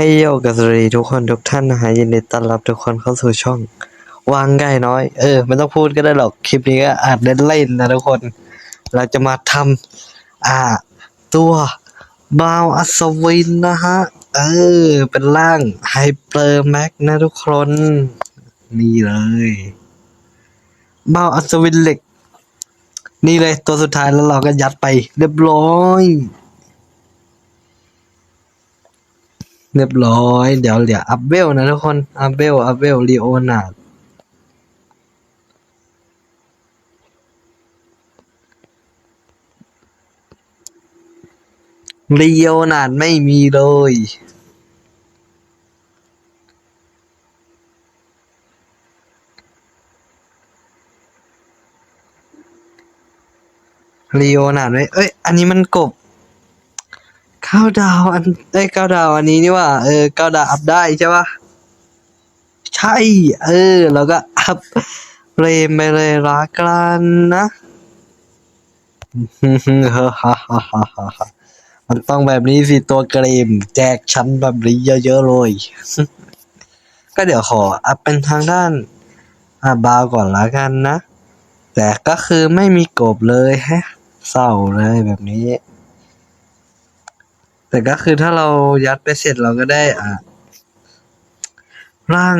ให้โยกับสวัสดีทุกคนทุกท่านนะฮะยินดีต้อนรับทุกคนเข้าสู่ช่อง วางง่ายน้อย เออไม่ต้องพูดก็ได้หรอกคลิปนี้ก็อาจเล่นเล่นๆนะทุกคน เราจะมาทำอ่า ตัวบาวอัศวินนะฮะ เออ เป็นร่างไฮเปอร์แม็กนะทุกคน นี่เลยบาวอัศวินเหล็ก นี่เลยตัวสุดท้ายแล้วเราก็ยัดไปเรียบร้อย เรียบร้อย เดี๋ยวเหลืออัพเวลนะทุกคนอัพเวลอัพเวลลีโอนาดลีโอนาดไม่มีเลยลีโอนาดไม่เอ้ย อันนี้มันกบ ข้าวดาวอันเอ้ยข้าวดาวอันนี้นี่ว่าเออข้าวดาวอัพได้ใช่ปะใช่ เออ แล้วก็อัพเรมไปเลยละกันนะมันต้องแบบนี้สิตัวเกรม แจกชั้นแบบนี้เยอะๆเลย ก็เดี๋ยวขออัพเป็นทางด้านอาบาวก่อนละกันนะ แต่ก็คือไม่มีกบเลยฮะ เศร้าเลยแบบนี้ แต่ก็คือถ้าเรายัดไปเสร็จเราก็ได้อ่าร่าง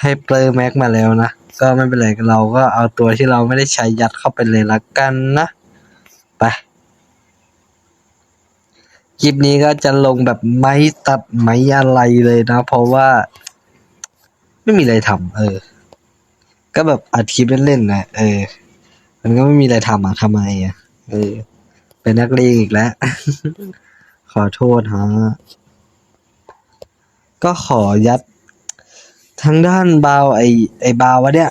ไฮเปอร์แม็กมาแล้วนะ ก็ไม่เป็นไรเราก็เอาตัวที่เราไม่ได้ใช้ยัดเข้าไปเลยละกันนะ ไปคลิปนี้ก็จะลงแบบไม่ตัดไม่อะไรเลยนะ เพราะว่า ไม่มีอะไรทำเออ ก็แบบอัดคลิปเล่นๆนะเออ มันก็ไม่มีอะไรทำอะทำไมอะเออ เป็นนักเลงอีกแล้ว อโทษฮะ ก็ขอยัดทางด้านบาวไอไอบาววะเนี่ย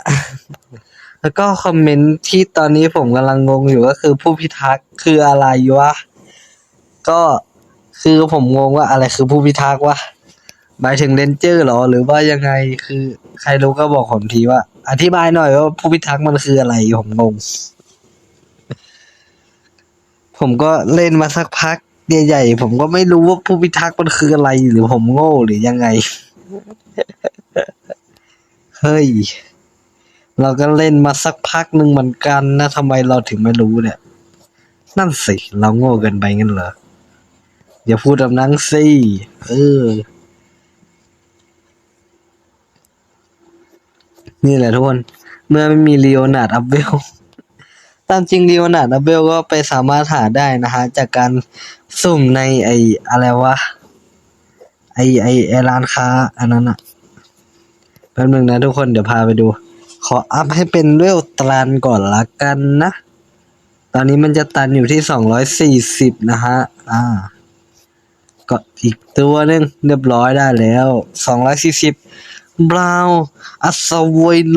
แล้วก็คอมเมนต์ที่ตอนนี้ผมกำลังงงอยู่ก็คือผู้พิทักษ์คืออะไรวะ ก็คือผมงงว่าอะไรคือผู้พิทักษ์วะหมายถึงเรนเจอร์เหรอ หรือว่ายังไงคือใครรู้ก็บอกผมทีว่า อธิบายหน่อยว่าผู้พิทักษ์มันคืออะไรผมงง ผมก็เล่นมาสักพัก เดี่ยใหญ่ ผมก็ไม่รู้ว่าผู้พิทักษ์มันคืออะไรหรือผมโง่หรือยังไง เฮ้ย เราก็เล่นมาสักพักหนึ่งเหมือนกันนะทำไมเราถึงไม่รู้เนี่ย นั่นสิ เราโง่เกินไปงั้นเหรอ อย่าพูดแบบนั้นสิเออ นี่แหละทุกคน เมื่อไม่มีลีโอนาร์ดอัพเวล ตามจริงลีโอนาร์ดอัพเวลก็ไปสามารถหาได้นะฮะ จากการสุ่มในไออะไรวะ ไอไอไอร้านค้า อันนั้นอะแป๊บนึงนะทุกคนเดี๋ยวพาไปดู ขออัพให้เป็นเวลตรันก่อนละกันนะ ตอนนี้มันจะตันอยู่ที่สองร้อยสี่สิบนะฮะ อ่า ก็อีกตัวหนึงเรียบร้อยได้แล้วสองร้อยสี่สิบบราวอัศวิน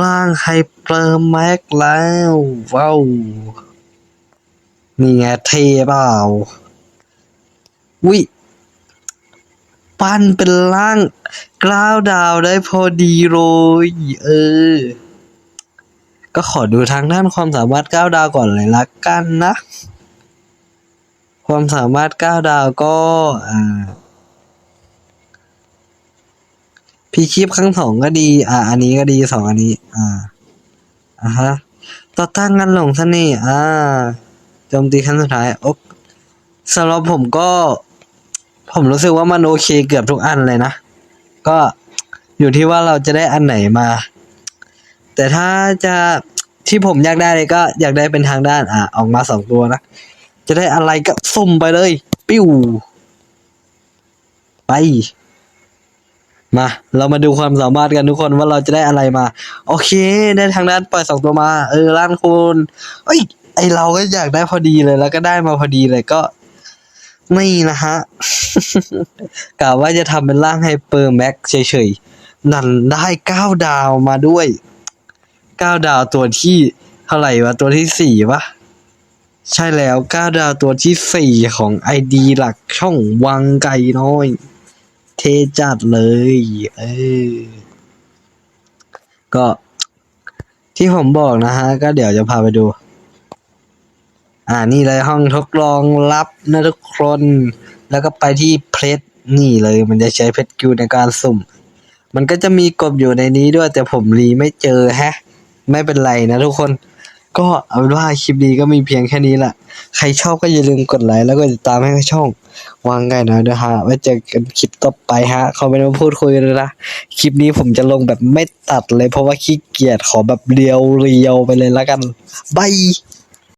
ร่างไฮเปอร์แม็กแล้ว ว้าว นี่ไงเทเปล่าวิปั้นเป็นร่างกล้าวดาวได้พอดีเลยเออ ก็ขอดูทางด้านความสามารถก้าวดาวก่อนเลยละกันนะ ความสามารถก้าวดาวก็อ่าพีคีบครั้งสองก็ดี อ่า อันนี้ก็ดีสองอันนี้ อ่าอ่าฮะต่อต้านกันหลงเสน่ห์อ่าโจมตีครั้งสุดท้ายโอ๊สำหรับผมก็ ผมรู้สึกว่ามันโอเคเกือบทุกอันเลยนะ ก็อยู่ที่ว่าเราจะได้อันไหนมา แต่ถ้าจะที่ผมอยากได้เลยก็อยากได้เป็นทางด้านอ่าออกมาสองตัวนะ จะได้อะไรก็สุ่มไปเลย ปิ้ว ไป มา เรามาดูความสามารถกันทุกคนว่าเราจะได้อะไรมา โอเค ได้ทางด้านปล่อยสองตัวมา เออร่างคุณเอ้ย ไอเราก็อยากได้พอดีเลย แล้วก็ได้มาพอดีเลยก็นี่นะฮะกะว่าจะทำเป็นร่างไฮเปอร์แม็กเฉยๆ นั่นได้เก้าดาวมาด้วยเก้าดาวตัวที่เท่าไหร่วะ ตัวที่สี่ปะใช่แล้วเก้าดาวตัวที่สี่ของไอดีหลักช่องวังไก่น้อย เทจัดเลย เออ ก็ที่ผมบอกนะฮะ ก็เดี๋ยวจะพาไปดู อ่านี่เลยห้องทดลองลับนะทุกคน แล้วก็ไปที่เพลสนี่เลย มันจะใช้เพชรกิวในการสุ่ม มันก็จะมีกบอยู่ในนี้ด้วย แต่ผมรีไม่เจอแฮะ ไม่เป็นไรนะทุกคน ก็เอาเป็นว่าคลิปนี้ก็มีเพียงแค่นี้แหละ ใครชอบก็อย่าลืมกดไลค์แล้วก็ติดตามให้ช่องวางไก่นะด้วยฮะไว้เจอกันคลิปต่อไปฮะเขาไม่มาพูดคุยเลยนะ คลิปนี้ผมจะลงแบบไม่ตัดเลยเพราะว่าขี้เกียจขอแบบเรียวเรียวไปเลยแล้วกันบาย